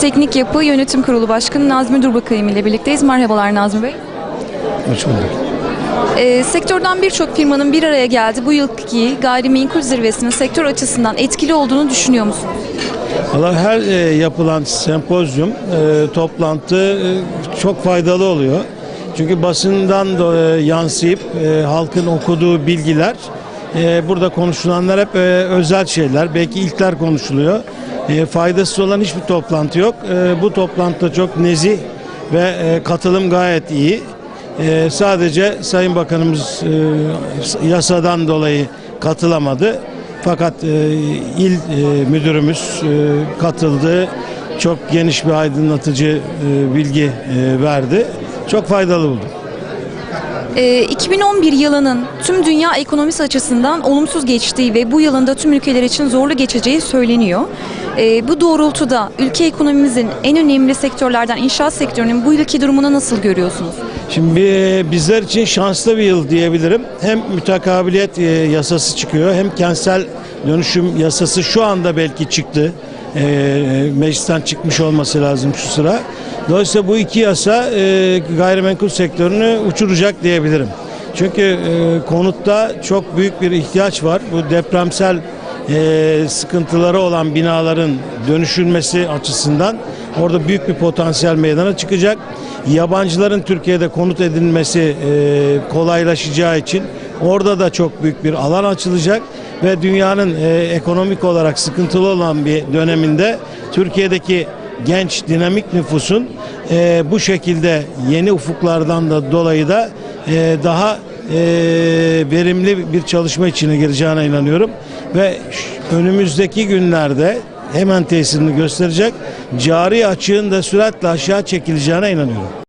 Teknik Yapı Yönetim Kurulu Başkanı Nazmi Durbakayım ile birlikteyiz. Merhabalar Nazmi Bey. Hoş bulduk. Ee, sektörden birçok firmanın bir araya geldi. Bu yılki gayrimenkul zirvesinin sektör açısından etkili olduğunu düşünüyor musunuz? Valla her e, yapılan sempozyum, e, toplantı e, çok faydalı oluyor. Çünkü basından da, e, yansıyıp e, halkın okuduğu bilgiler, e, burada konuşulanlar hep e, özel şeyler. Belki ilkler konuşuluyor. E, faydasız olan hiçbir toplantı yok. E, bu toplantıda çok nezih ve e, katılım gayet iyi. Sadece Sayın Bakanımız e, yasadan dolayı katılamadı. Fakat il müdürümüz katıldı. Çok geniş bir aydınlatıcı bilgi verdi. Çok faydalı buldum. Ee, 2011 yılının tüm dünya ekonomisi açısından olumsuz geçtiği ve bu yılın da tüm ülkeler için zorlu geçeceği söyleniyor. Ee, bu doğrultuda ülke ekonomimizin en önemli sektörlerden inşaat sektörünün bu yılki durumunu nasıl görüyorsunuz? Şimdi e, bizler için şanslı bir yıl diyebilirim. Hem mütakabiliyet e, yasası çıkıyor hem kentsel dönüşüm yasası şu anda belki çıktı. E, meclisten çıkmış olması lazım şu sıra. Dolayısıyla bu iki yasa e, gayrimenkul sektörünü uçuracak diyebilirim. Çünkü e, konutta çok büyük bir ihtiyaç var. Bu depremsel e, sıkıntıları olan binaların dönüşülmesi açısından orada büyük bir potansiyel meydana çıkacak. Yabancıların Türkiye'de konut edinmesi e, kolaylaşacağı için orada da çok büyük bir alan açılacak ve dünyanın e, ekonomik olarak sıkıntılı olan bir döneminde Türkiye'deki genç dinamik nüfusun e, bu şekilde yeni ufuklardan da dolayı da e, daha e, verimli bir çalışma içine gireceğine inanıyorum ve önümüzdeki günlerde hemen tesirini gösterecek cari açığın da süratle aşağı çekileceğine inanıyorum.